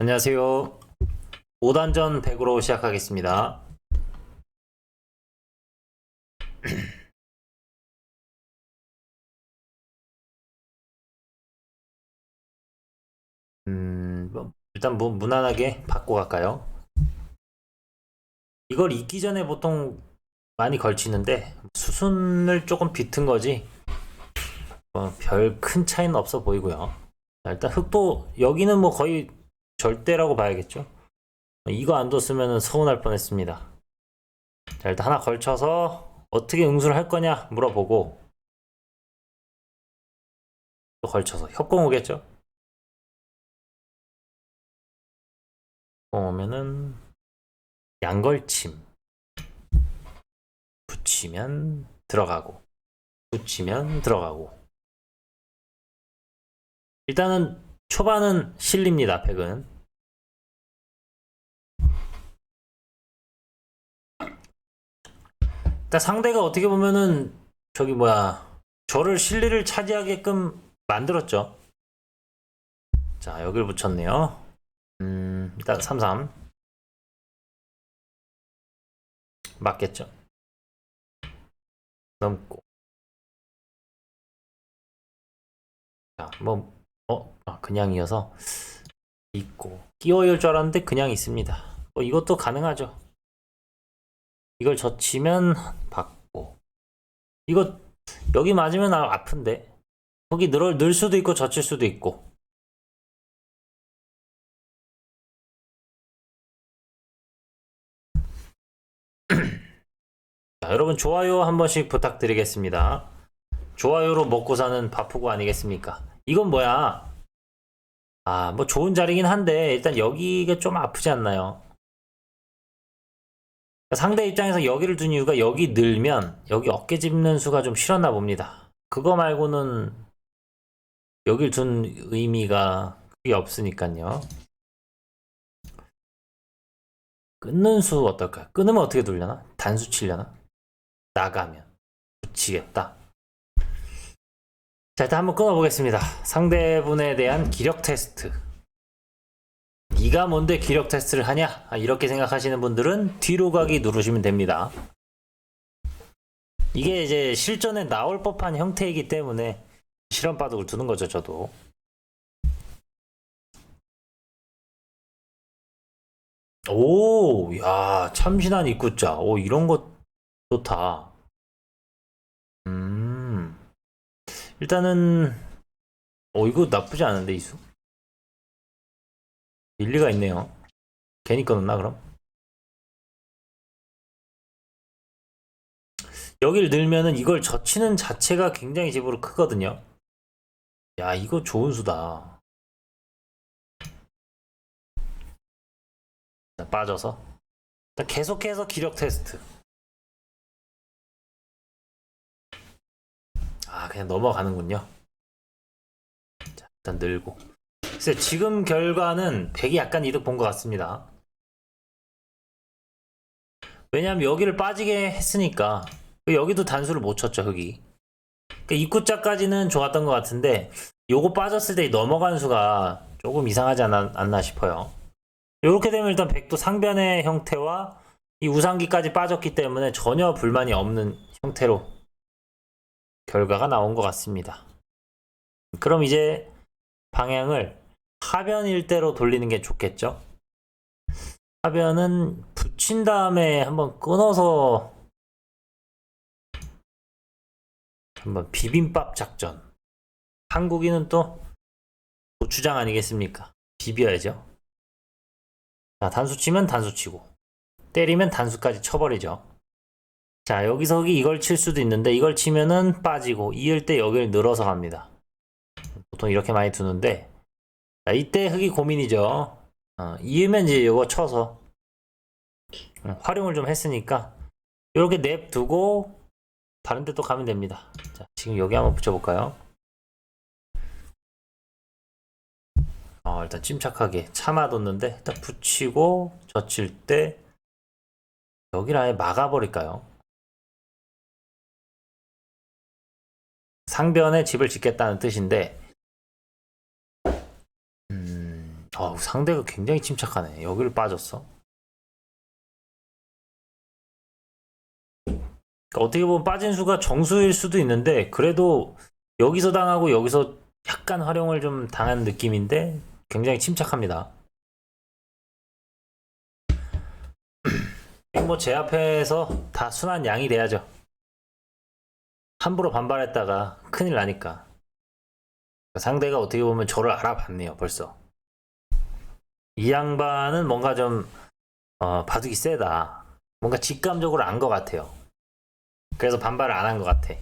안녕하세요. 5단전 100으로 시작하겠습니다. 음, 뭐, 일단 뭐 무난하게 받고 갈까요? 이걸 잊기 전에 보통 많이 걸치는데 수순을 조금 비튼 거지 어, 별 큰 차이는 없어 보이고요. 자, 일단 흑도 여기는 뭐 거의 절대라고 봐야겠죠. 이거 안 뒀으면 서운할 뻔했습니다. 자 일단 하나 걸쳐서 어떻게 응수를 할 거냐 물어보고 또 걸쳐서 협공 오겠죠. 협공 오면은 양걸침 붙이면 들어가고 붙이면 들어가고 일단은 초반은 실립니다 백은 일단 상대가 어떻게 보면은 저기 뭐야 저를 실리를 차지하게끔 만들었죠. 자 여길 붙였네요. 음 일단 33 맞겠죠? 넘고. 자뭐 어? 아, 그냥 이어서 있고. 끼워야 줄 알았는데 그냥 있습니다. 뭐 이것도 가능하죠 이걸 젖히면 받고. 이거 여기 맞으면 아, 아픈데? 거기 늘, 늘 수도 있고 젖힐 수도 있고. 자, 여러분 좋아요 한 번씩 부탁드리겠습니다. 좋아요로 먹고 사는 바쁘고 아니겠습니까? 이건 뭐야? 아 뭐 좋은 자리긴 한데 일단 여기가 좀 아프지 않나요 상대 입장에서 여기를 둔 이유가 여기 늘면 여기 어깨 짚는 수가 좀 싫었나 봅니다. 그거 말고는 여길 둔 의미가 크게 없으니까요. 끊는 수 어떨까요? 끊으면 어떻게 돌려나? 단수 치려나? 나가면 붙이겠다. 자 일단 한번 끊어보겠습니다. 상대분에 대한 기력 테스트. 네가 뭔데 기력 테스트를 하냐? 아, 이렇게 생각하시는 분들은 뒤로 가기 누르시면 됩니다. 이게 이제 실전에 나올 법한 형태이기 때문에 실험 바둑을 두는 거죠, 저도. 오, 야, 참신한 입구자. 오, 이런 거 좋다. 음, 일단은, 오, 이거 나쁘지 않은데, 이수. 일리가 있네요. 괜히 끊었나 그럼? 여길 늘면은 이걸 젖히는 자체가 굉장히 집으로 크거든요. 야 이거 좋은 수다. 자, 빠져서 계속해서 기력 테스트. 아 그냥 넘어가는군요. 자 일단 늘고. 글쎄 지금 결과는 100이 약간 이득 본 것 같습니다. 왜냐하면 여기를 빠지게 했으니까 여기도 단수를 못 쳤죠. 그러니까 입구자까지는 좋았던 것 같은데 요거 빠졌을 때 넘어간 수가 조금 이상하지 않았, 않나 싶어요. 이렇게 되면 일단 백도 상변의 형태와 이 우상기까지 빠졌기 때문에 전혀 불만이 없는 형태로 결과가 나온 것 같습니다. 그럼 이제 방향을 하변 일대로 돌리는 게 좋겠죠? 하변은 붙인 다음에 한번 끊어서 한번 비빔밥 작전. 한국인은 또 고추장 아니겠습니까? 비벼야죠. 자, 단수 치면 단수 치고, 때리면 단수까지 쳐버리죠. 자, 여기서 이걸 칠 수도 있는데, 이걸 치면은 빠지고, 이을 때 여기를 늘어서 갑니다. 보통 이렇게 많이 두는데, 자, 이때 흑이 고민이죠. 어, 이으면 이제 이거 쳐서 어, 활용을 좀 했으니까 이렇게 냅두고 다른 데 또 가면 됩니다. 자, 지금 여기 한번 붙여볼까요? 어, 일단 침착하게 참아뒀는데 일단 붙이고 젖힐 때 여기를 아예 막아버릴까요? 상변에 집을 짓겠다는 뜻인데 어, 상대가 굉장히 침착하네. 여기를 빠졌어. 그러니까 어떻게 보면 빠진 수가 정수일 수도 있는데 그래도 여기서 당하고 여기서 약간 활용을 좀 당한 느낌인데 굉장히 침착합니다. 뭐 제 앞에서 다 순한 양이 돼야죠. 함부로 반발했다가 큰일 나니까. 상대가 어떻게 보면 저를 알아봤네요, 벌써. 이 양반은 뭔가 좀, 어, 바둑이 세다. 뭔가 직감적으로 안 것 같아요. 그래서 반발을 안 한 것 같아.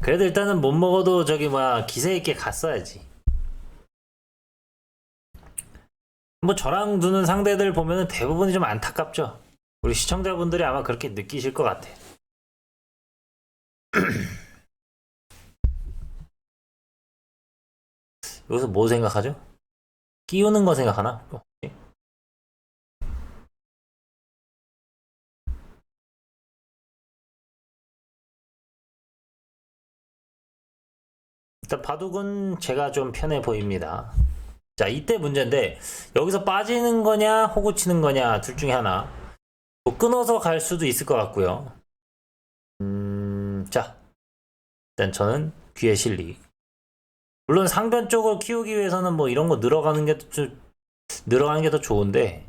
그래도 일단은 못 먹어도 저기 뭐야, 기세 있게 갔어야지. 뭐 저랑 두는 상대들 보면은 대부분이 좀 안타깝죠. 우리 시청자분들이 아마 그렇게 느끼실 것 같아. 여기서 뭐 생각하죠? 끼우는 거 생각하나? 혹시? 일단 바둑은 제가 좀 편해 보입니다. 자, 이때 문제인데 여기서 빠지는 거냐, 호구 치는 거냐 둘 중에 하나. 뭐 끊어서 갈 수도 있을 것 같고요. 음, 자, 일단 저는 귀의 실리. 물론 상변 쪽을 키우기 위해서는 뭐 이런 거 늘어가는 게 좀, 늘어가는 게 더 좋은데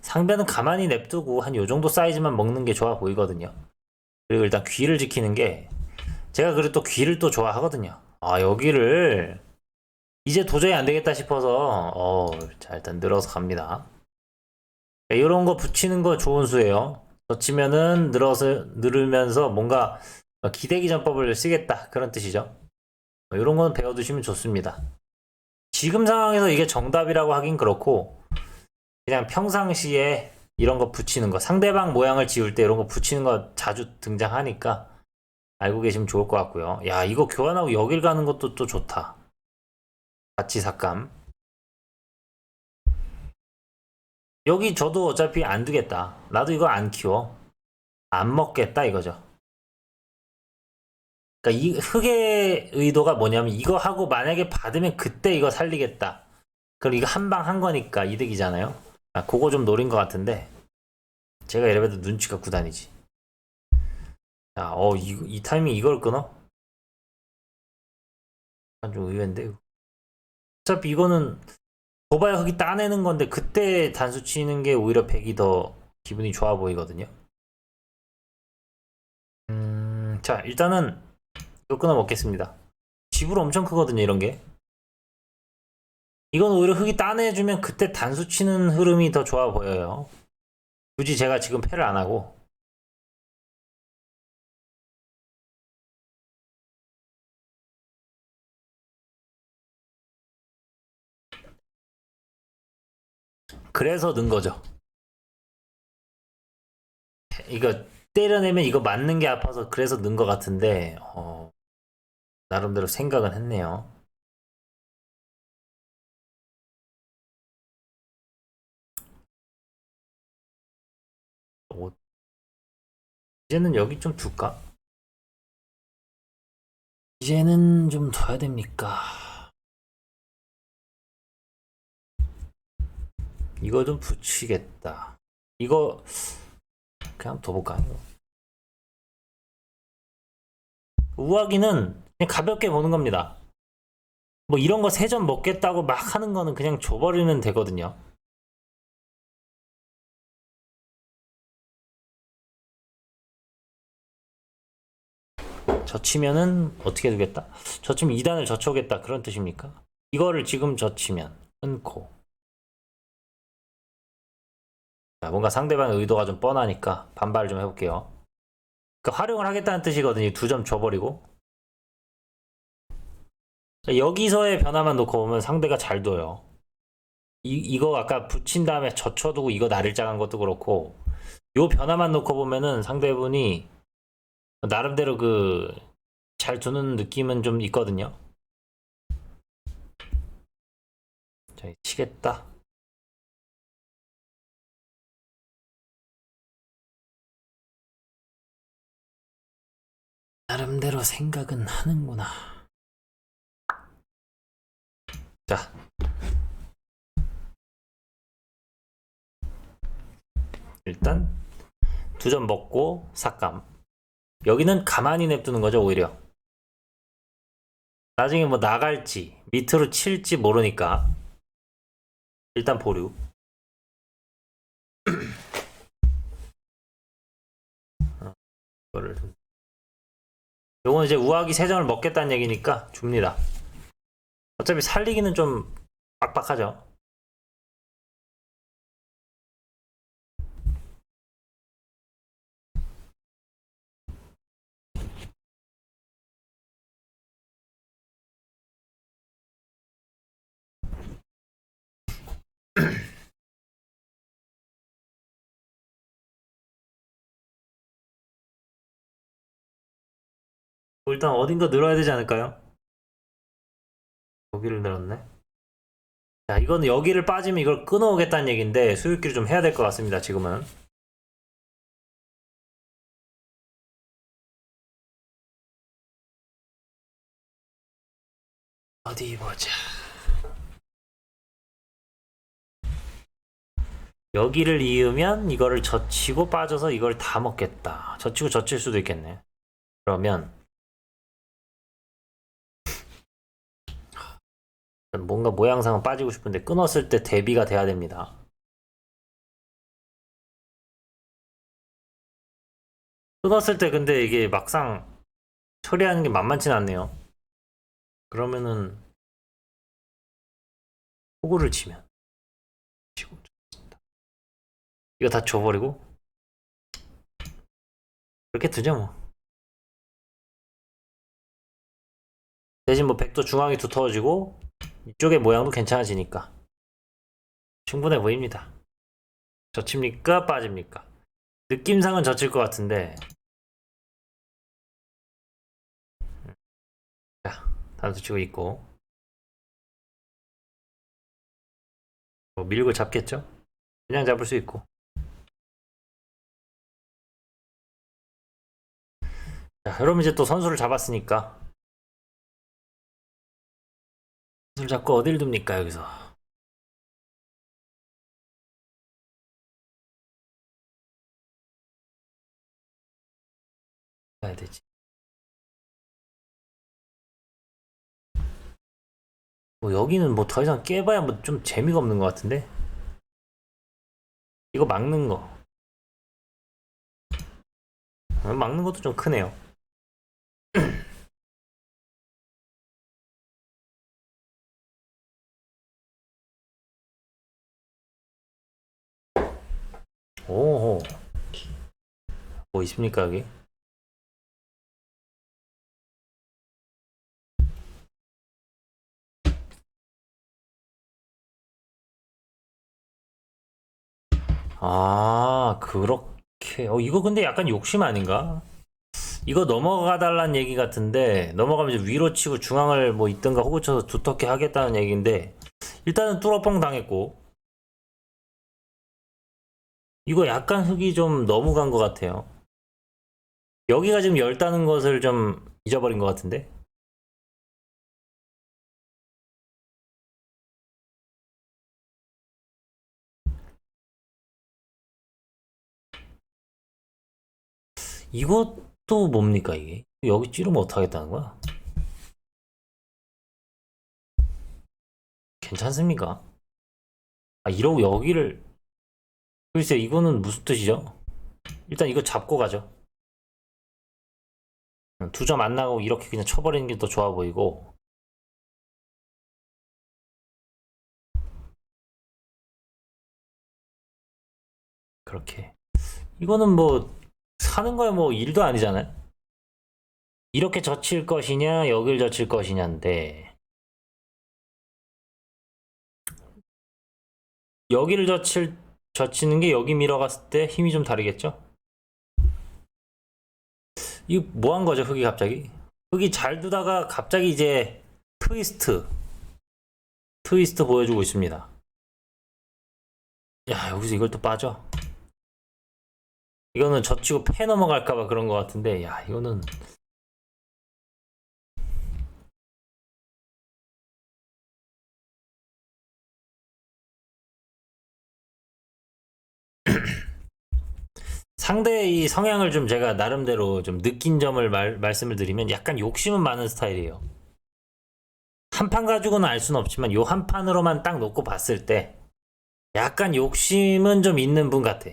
상변은 가만히 냅두고 한 요 정도 사이즈만 먹는 게 좋아 보이거든요. 그리고 일단 귀를 지키는 게 제가 그래도 또 귀를 또 좋아하거든요. 아 여기를 이제 도저히 안 되겠다 싶어서 어, 자 일단 늘어서 갑니다. 이런 거 붙이는 거 좋은 수예요. 젖히면은 늘어서 늘으면서 뭔가 기대기 전법을 쓰겠다 그런 뜻이죠. 이런 거는 배워두시면 좋습니다. 지금 상황에서 이게 정답이라고 하긴 그렇고 그냥 평상시에 이런 거 붙이는 거 상대방 모양을 지울 때 이런 거 붙이는 거 자주 등장하니까 알고 계시면 좋을 것 같고요. 야 이거 교환하고 여길 가는 것도 또 좋다. 같이 삭감. 여기 저도 어차피 안 두겠다. 나도 이거 안 키워. 안 먹겠다 이거죠. 그러니까 이 흑의 의도가 뭐냐면 이거 하고 만약에 받으면 그때 이거 살리겠다. 그럼 이거 한 방 한 거니까 이득이잖아요. 아, 그거 좀 노린 것 같은데 제가 이래봬도 눈치가 구단이지. 야, 어, 이, 이 타이밍 이걸 끊어? 아, 좀 의외인데. 어차피 이거는 도발 흑이 따내는 건데 그때 단수 치는 게 오히려 백이 더 기분이 좋아 보이거든요. 음, 자, 일단은 이거 끊어 먹겠습니다. 지불 엄청 크거든요, 이런 게. 이건 오히려 흑이 따내주면 그때 단수 치는 흐름이 더 좋아 보여요. 굳이 제가 지금 패를 안 하고. 그래서 는 거죠. 이거 때려내면 이거 맞는 게 아파서 그래서 는 것 같은데, 어, 나름대로 생각은 했네요. 오, 이제는 여기 좀 둘까? 이제는 좀 둬야 됩니까? 이거 좀 붙이겠다. 이거 그냥 둬볼까? 우아기는 그냥 가볍게 보는 겁니다. 뭐 이런 거 세 점 먹겠다고 막 하는 거는 그냥 줘버리면 되거든요. 젖히면은 어떻게 되겠다? 젖히면 2단을 젖혀오겠다 그런 뜻입니까? 이거를 지금 젖히면 끊고 자, 뭔가 상대방의 의도가 좀 뻔하니까 반발을 좀 해볼게요. 그러니까 활용을 하겠다는 뜻이거든요. 두 점 줘버리고. 자, 여기서의 변화만 놓고 보면 상대가 잘 둬요. 이, 이거 아까 붙인 다음에 젖혀두고 이거 나를 짜간 것도 그렇고 요 변화만 놓고 보면은 상대분이 나름대로 그 잘 두는 느낌은 좀 있거든요. 자, 치겠다. 나름대로 생각은 하는구나. 자. 일단 두 점 먹고 삭감. 여기는 가만히 냅두는 거죠, 오히려. 나중에 뭐 나갈지, 밑으로 칠지 모르니까. 일단 보류. 어, 이거를 요건 이제 우아기 세 점을 먹겠다는 얘기니까 줍니다. 어차피 살리기는 좀 빡빡하죠. 뭐 일단 어딘가 늘어야 되지 않을까요? 여기를 늘었네. 자, 이거는 여기를 빠지면 이걸 끊어오겠다는 얘기인데 수익기를 좀 해야 될 것 같습니다. 지금은. 어디 보자. 여기를 이으면 이거를 젖히고 빠져서 이걸 다 먹겠다. 젖히고 젖힐 수도 있겠네. 그러면 뭔가 모양상은 빠지고 싶은데 끊었을 때 대비가 돼야 됩니다. 끊었을 때 근데 이게 막상 처리하는 게 만만치 않네요. 그러면은 호구를 치면. 이거 다 줘버리고 그렇게 두죠 뭐. 대신 뭐 백도 중앙이 두터워지고 이쪽의 모양도 괜찮아지니까 충분해 보입니다. 젖힙니까? 빠집니까? 느낌상은 젖힐 것 같은데 자, 단수 치고 있고 뭐 밀고 잡겠죠? 그냥 잡을 수 있고 자, 그럼 이제 또 선수를 잡았으니까 선수를 잡고 어딜 둡니까 여기서? 가야 되지. 뭐 여기는 뭐 더 이상 깨봐야 뭐 좀 재미가 없는 것 같은데? 이거 막는 거. 어, 막는 것도 좀 크네요 뭐 있습니까 여기 아 그렇게 어 이거 근데 약간 욕심 아닌가? 이거 넘어가 달란 얘기 같은데 넘어가면 이제 위로 치고 중앙을 뭐 있든가 호구 쳐서 두텁게 하겠다는 얘기인데 일단은 뚫어뻥 당했고 이거 약간 흙이 좀 너무 간 것 같아요. 여기가 지금 열다는 것을 좀 잊어버린 것 같은데 이것도 뭡니까 이게 여기 찌르면 어떡하겠다는 거야? 괜찮습니까? 아 이러고 여기를 글쎄 이거는 무슨 뜻이죠? 일단 이거 잡고 가죠. 두 점 안 나가고 이렇게 그냥 쳐버리는 게 더 좋아 보이고 그렇게 이거는 뭐 사는 거야 뭐 일도 아니잖아요. 이렇게 젖힐 것이냐 여길 젖힐 것이냐인데 여기를 젖힐 젖히는 게 여기 밀어갔을 때 힘이 좀 다르겠죠? 이거 뭐 한 거죠 흙이 갑자기? 흙이 잘 두다가 갑자기 이제 트위스트 트위스트 보여주고 있습니다. 야 여기서 이걸 또 빠져? 이거는 젖히고 패 넘어갈까봐 그런 것 같은데 야 이거는 상대의 이 성향을 좀 제가 나름대로 좀 느낀 점을 말, 말씀을 드리면 약간 욕심은 많은 스타일이에요. 한 판 가지고는 알 수는 없지만 요 한 판으로만 딱 놓고 봤을 때 약간 욕심은 좀 있는 분 같아.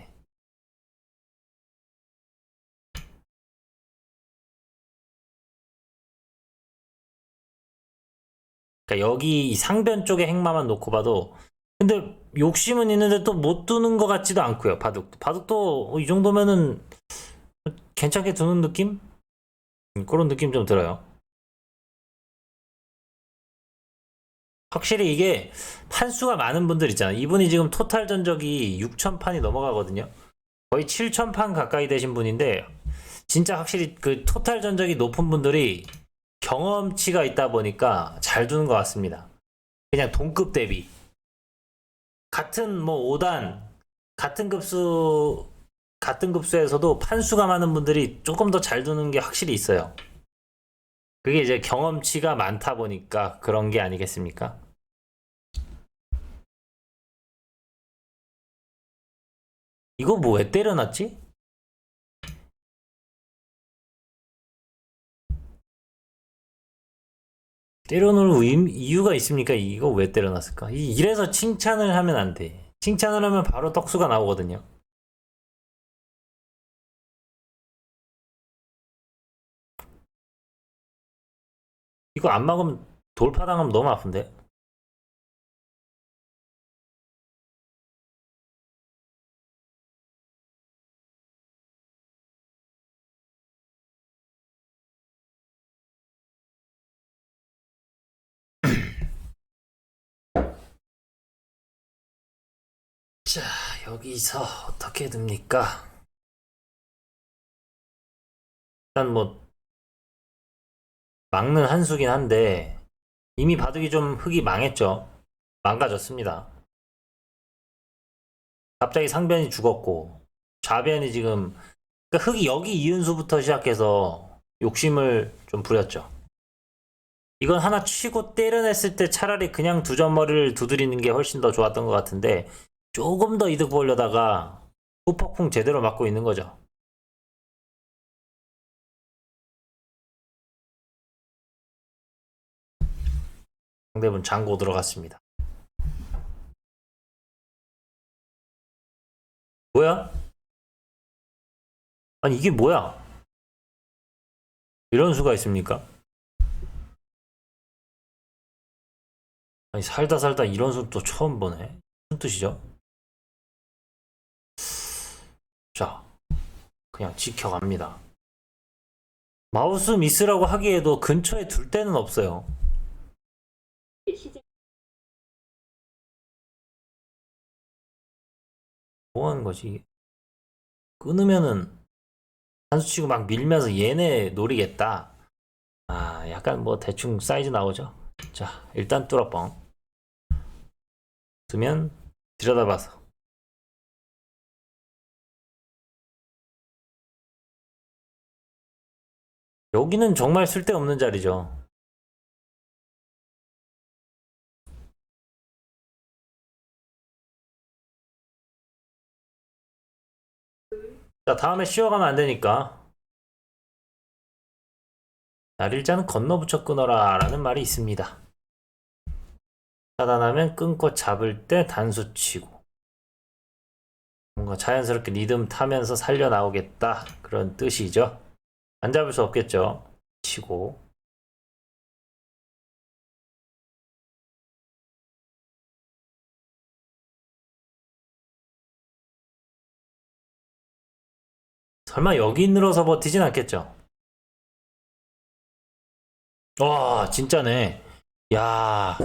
그러니까 여기 이 상변 쪽에 행마만 놓고 봐도 근데 욕심은 있는데 또 못 두는 것 같지도 않고요. 바둑도 바둑도 이 정도면은 괜찮게 두는 느낌? 음, 그런 느낌 좀 들어요. 확실히 이게 판수가 많은 분들 있잖아요. 이분이 지금 토탈 전적이 6,000판이 넘어가거든요. 거의 7,000판 가까이 되신 분인데 진짜 확실히 그 토탈 전적이 높은 분들이 경험치가 있다 보니까 잘 두는 것 같습니다. 그냥 동급 대비. 같은 뭐 5단, 같은 급수, 같은 급수에서도 판수가 많은 분들이 조금 더 잘 두는 게 확실히 있어요. 그게 이제 경험치가 많다 보니까 그런 게 아니겠습니까? 이거 뭐 왜 때려놨지? 때려놓을 이유가 있습니까? 이거 왜 때려놨을까? 이- 이래서 칭찬을 하면 안 돼. 칭찬을 하면 바로 떡수가 나오거든요. 이거 안 막으면 돌파당하면 너무 아픈데? 여기서 어떻게 됩니까? 일단 뭐 막는 한 수긴 한데 이미 바둑이 좀 흙이 망했죠. 망가졌습니다. 갑자기 상변이 죽었고 좌변이 지금 그러니까 흙이 여기 이은수부터 시작해서 욕심을 좀 부렸죠. 이건 하나 치고 때려냈을 때 차라리 그냥 두 점머리를 두드리는 게 훨씬 더 좋았던 것 같은데 조금 더 이득 보려다가 후폭풍 제대로 맞고 있는 거죠. 상대분 장고 들어갔습니다. 뭐야? 아니 이게 뭐야? 이런 수가 있습니까? 아니 살다 살다 이런 수또 처음 보네. 무슨 뜻이죠? 자, 그냥 지켜갑니다. 마우스 미스라고 하기에도 근처에 둘 데는 없어요. 뭐 하는 거지? 끊으면은 한수 치고 막 밀면서 얘네 노리겠다. 아, 약간 뭐 대충 사이즈 나오죠? 자, 일단 뚫어뻥. 두면 들여다봐서. 여기는 정말 쓸데없는 자리죠. 자, 다음에 쉬어가면 안 되니까. 날 일자는 건너 붙여 끊어라 라는 말이 있습니다. 차단하면 끊고 잡을 때 단수 치고. 뭔가 자연스럽게 리듬 타면서 살려 나오겠다. 그런 뜻이죠. 안 잡을 수 없겠죠. 치고. 설마 여기 늘어서 버티진 않겠죠? 와, 진짜네. 야,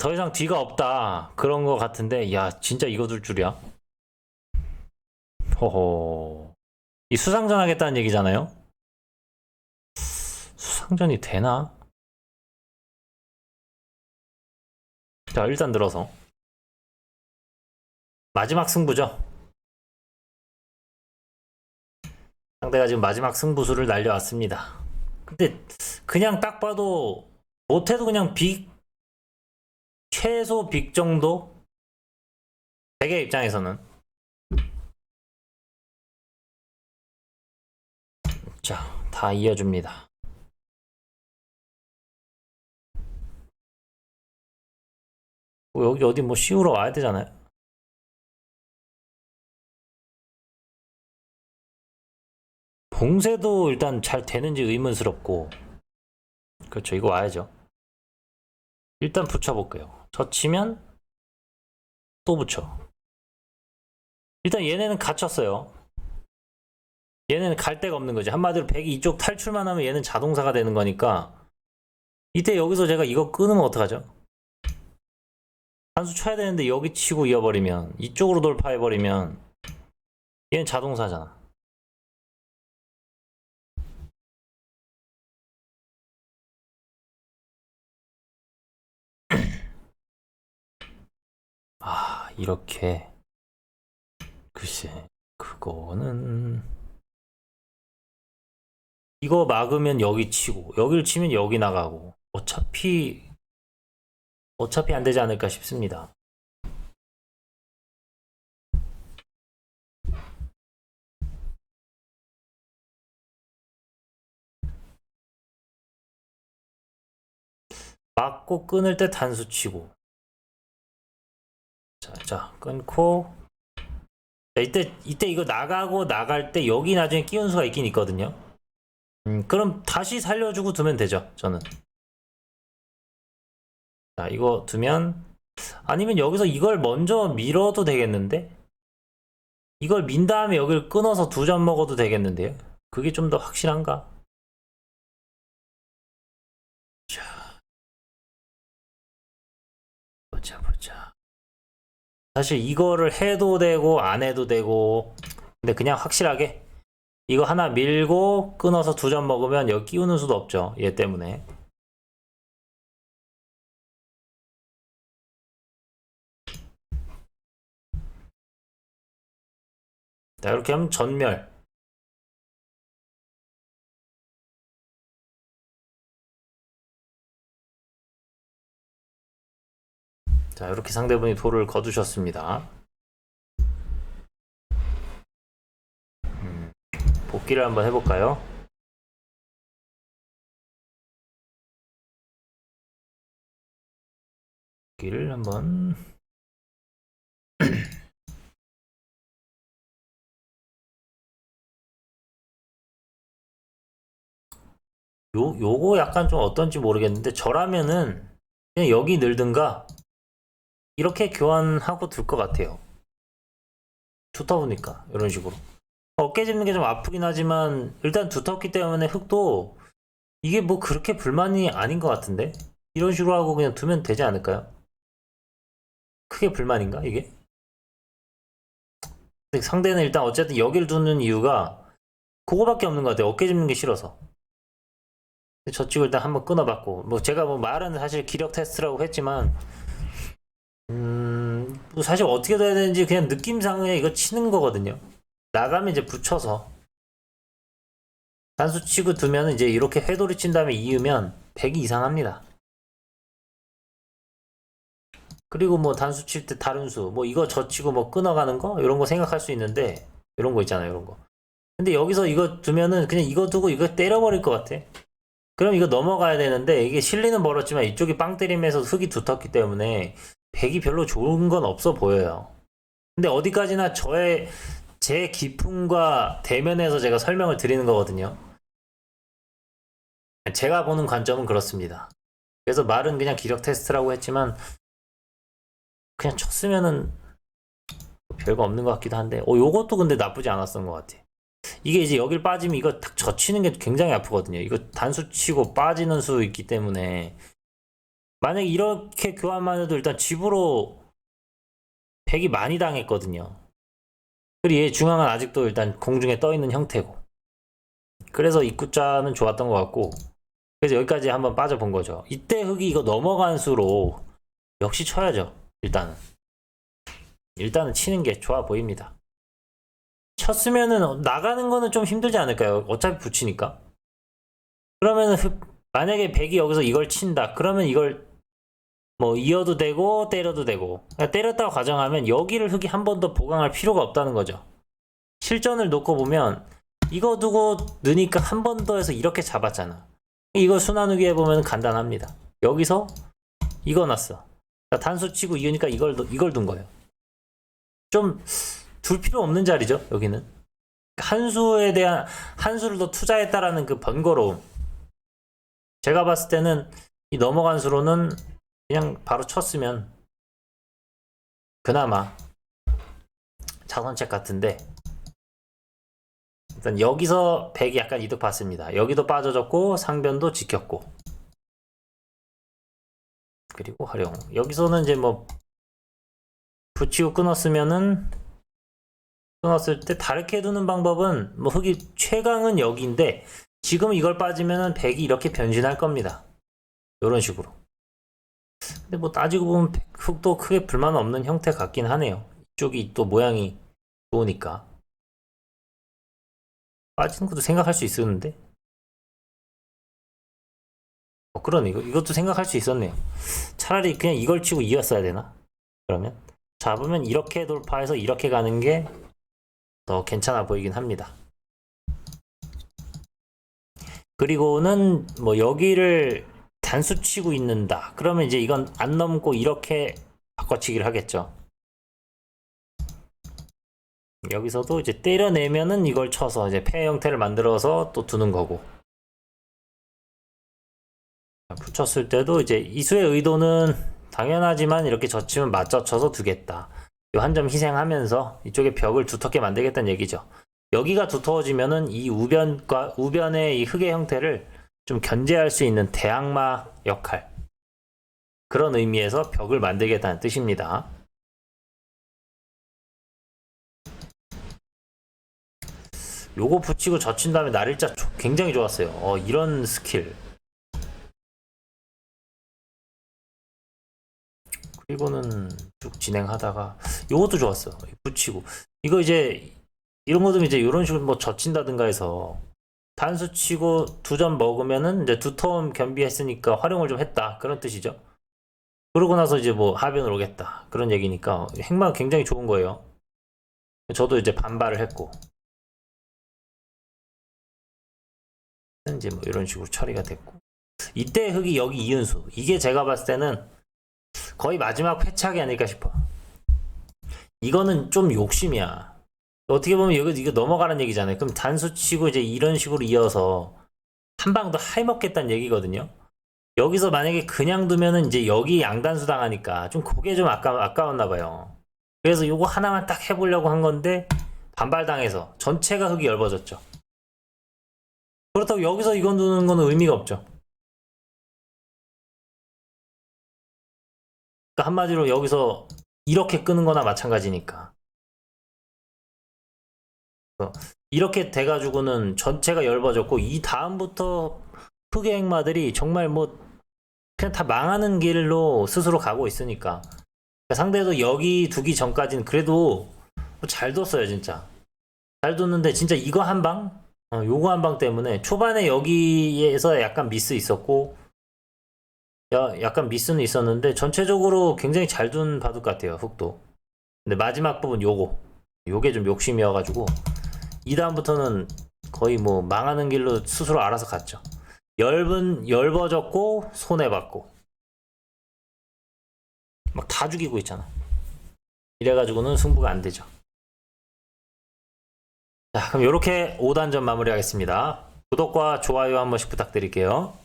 더 이상 뒤가 없다. 그런 거 같은데, 야, 진짜 이거 둘 줄이야? 호호. 이 수상전 하겠다는 얘기잖아요? 수상전이 되나? 자, 일단 들어서. 마지막 승부죠. 상대가 지금 마지막 승부수를 날려왔습니다. 근데 그냥 딱 봐도 못해도 그냥 빅 최소 빅 정도? 대개 입장에서는 다 이어줍니다. 여기 어디 뭐 씌우러 와야 되잖아요. 봉쇄도 일단 잘 되는지 의문스럽고. 그렇죠. 이거 와야죠. 일단 붙여볼게요. 젖히면 또 붙여. 일단 얘네는 갇혔어요. 얘네는 갈 데가 없는 거지. 한마디로 백이 이쪽 탈출만 하면 얘는 자동사가 되는 거니까. 이때 여기서 제가 이거 끊으면 어떡하죠 한수 쳐야 되는데 여기 치고 이어버리면 이쪽으로 돌파해버리면 얘는 자동사잖아 아, 이렇게. 글쎄, 그거는. 이거 막으면 여기 치고, 여기를 치면 여기 나가고, 어차피, 어차피 안 되지 않을까 싶습니다. 막고 끊을 때 단수 치고, 자, 자, 끊고. 자, 이때, 이때 이거 나가고 나갈 때 여기 나중에 끼운 수가 있긴 있거든요. 음, 그럼 다시 살려주고 두면 되죠, 저는. 자, 이거 두면, 아니면 여기서 이걸 먼저 밀어도 되겠는데? 이걸 민 다음에 여기를 끊어서 두점 먹어도 되겠는데요? 그게 좀 더 확실한가? 자. 보자, 보자. 사실 이거를 해도 되고 안 해도 되고 근데 그냥 확실하게 이거 하나 밀고 끊어서 두점 먹으면 여기 끼우는 수도 없죠 얘 때문에 자 이렇게 하면 전멸. 자 이렇게 상대분이 돌을 거두셨습니다. 음, 복귀를 한번 해볼까요? 복귀를 한번 요, 요거 약간 좀 어떤지 모르겠는데 저라면은 그냥 여기 늘든가 이렇게 교환하고 둘 것 같아요. 좋다 보니까 이런 식으로 어깨 짚는 게 좀 아프긴 하지만 일단 두텁기 때문에 흙도 이게 뭐 그렇게 불만이 아닌 것 같은데 이런 식으로 하고 그냥 두면 되지 않을까요? 크게 불만인가 이게? 상대는 일단 어쨌든 여기를 두는 이유가 그거밖에 없는 것 같아요. 어깨 짚는 게 싫어서. 저 찍을 일단 한번 끊어봤고 뭐 제가 뭐 말은 사실 기력 테스트라고 했지만 음, 뭐 사실 어떻게 돼야 되는지 그냥 느낌상에 이거 치는 거거든요. 나가면 이제 붙여서 단수 치고 두면 이제 이렇게 회돌이 친 다음에 이으면 100이 이상합니다. 그리고 뭐 단수 칠 때 다른 수, 뭐 이거 젖히고 뭐 끊어가는 거 이런 거 생각할 수 있는데 이런 거 있잖아요, 이런 거. 근데 여기서 이거 두면은 그냥 이거 두고 이거 때려버릴 것 같아. 그럼 이거 넘어가야 되는데 이게 실리는 멀었지만 이쪽이 빵 때리면서 흙이 두텁기 때문에 백이 별로 좋은 건 없어 보여요. 근데 어디까지나 저의 제 기품과 대면해서 제가 설명을 드리는 거거든요. 제가 보는 관점은 그렇습니다. 그래서 말은 그냥 기력 테스트라고 했지만 그냥 쳤으면은 별거 없는 것 같기도 한데 어 요것도 근데 나쁘지 않았던 것 같아. 이게 이제 여길 빠지면 이거 탁 젖히는 게 굉장히 아프거든요. 이거 단수 치고 빠지는 수 있기 때문에 만약에 이렇게 교환만 해도 일단 집으로 100이 많이 당했거든요. 그리고 얘 중앙은 아직도 일단 공중에 떠 있는 형태고. 그래서 입구자는 좋았던 것 같고. 그래서 여기까지 한번 빠져본 거죠. 이때 흙이 이거 넘어간 수로 역시 쳐야죠. 일단은. 일단은 치는 게 좋아 보입니다. 쳤으면은 나가는 거는 좀 힘들지 않을까요? 어차피 붙이니까. 그러면은 흙- 만약에 백이 여기서 이걸 친다. 그러면 이걸 뭐 이어도 되고 때려도 되고 그러니까 때렸다고 가정하면 여기를 흙이 한 번 더 보강할 필요가 없다는 거죠. 실전을 놓고 보면 이거 두고 느니까 한 번 더 해서 이렇게 잡았잖아. 이거 순환우기 해보면 간단합니다. 여기서 이거 놨어. 자, 단수 치고 이으니까 이걸, 둬- 이걸 둔 거예요. 좀 둘 필요 없는 자리죠, 여기는. 한 수에 대한, 한 수를 더 투자했다라는 그 번거로움. 제가 봤을 때는 이 넘어간 수로는 그냥 바로 쳤으면 그나마 자선책 같은데 일단 여기서 100이 약간 이득 봤습니다. 여기도 빠져졌고 상변도 지켰고 그리고 활용 여기서는 이제 뭐 붙이고 끊었으면은 끊었을 때 다르게 두는 방법은 뭐 흑이 최강은 여기인데 지금 이걸 빠지면은 100이 이렇게 변신할 겁니다. 이런 식으로. 근데 뭐 따지고 보면 흑도 크게 불만 없는 형태 같긴 하네요. 이쪽이 또 모양이 좋으니까. 빠지는 것도 생각할 수 있었는데. 어, 그러네. 이거, 이것도 생각할 수 있었네요. 차라리 그냥 이걸 치고 이었어야 되나? 그러면. 잡으면 이렇게 돌파해서 이렇게 가는 게 더 괜찮아 보이긴 합니다. 그리고는 뭐 여기를 단수 치고 있는다. 그러면 이제 이건 안 넘고 이렇게 바꿔치기를 하겠죠. 여기서도 이제 때려내면은 이걸 쳐서 이제 패 형태를 만들어서 또 두는 거고. 붙였을 때도 이제 이수의 의도는 당연하지만 이렇게 젖히면 맞춰쳐서 두겠다. 이한점 희생하면서 이쪽에 벽을 두텁게 만들겠다는 얘기죠. 여기가 두터워지면은 이 우변과 우변의 이 흙의 형태를 좀 견제할 수 있는 대항마 역할 그런 의미에서 벽을 만들겠다는 뜻입니다. 요거 붙이고 젖힌 다음에 날일자 조- 굉장히 좋았어요. 어, 이런 스킬. 그리고는 쭉 진행하다가 요것도 좋았어. 붙이고 이거 이제 이런 것도 이제 이런 식으로 뭐 젖힌다든가 해서 단수 치고 두 점 먹으면은 이제 두터움 겸비했으니까 활용을 좀 했다 그런 뜻이죠. 그러고 나서 이제 뭐 하변을 오겠다 그런 얘기니까 행마가 굉장히 좋은 거예요. 저도 이제 반발을 했고 이제 뭐 이런 식으로 처리가 됐고 이때 흑이 여기 이은수 이게 제가 봤을 때는 거의 마지막 회착이 아닐까 싶어. 이거는 좀 욕심이야. 어떻게 보면 여기 이거 넘어가는 얘기잖아요. 그럼 단수 치고 이제 이런 식으로 이어서 한 방 더 해먹겠다는 얘기거든요. 여기서 만약에 그냥 두면은 이제 여기 양단수 당하니까 좀 그게 좀 아까, 아까웠나 봐요. 그래서 요거 하나만 딱 해보려고 한 건데 반발당해서 전체가 흙이 얇아졌죠. 그렇다고 여기서 이건 두는 거는 의미가 없죠. 한마디로 여기서 이렇게 끄는 거나 마찬가지니까. 이렇게 돼가지고는 전체가 얇아졌고 이 다음부터 흑의 행마들이 정말 뭐 그냥 다 망하는 길로 스스로 가고 있으니까. 그러니까 상대도 여기 두기 전까지는 그래도 뭐잘 뒀어요 진짜. 잘 뒀는데 진짜 이거 한 방, 어, 요거 한 방 때문에 초반에 여기에서 약간 미스 있었고 야, 약간 미스는 있었는데 전체적으로 굉장히 잘 둔 바둑 같아요 흑도. 근데 마지막 부분 요거. 요게 좀 욕심이어가지고. 이 다음부터는 거의 뭐 망하는 길로 스스로 알아서 갔죠. 얇은 얇아졌고 손해 받고. 막 다 죽이고 있잖아. 이래가지고는 승부가 안 되죠. 자 그럼 이렇게 5단전 마무리하겠습니다. 구독과 좋아요 한 번씩 부탁드릴게요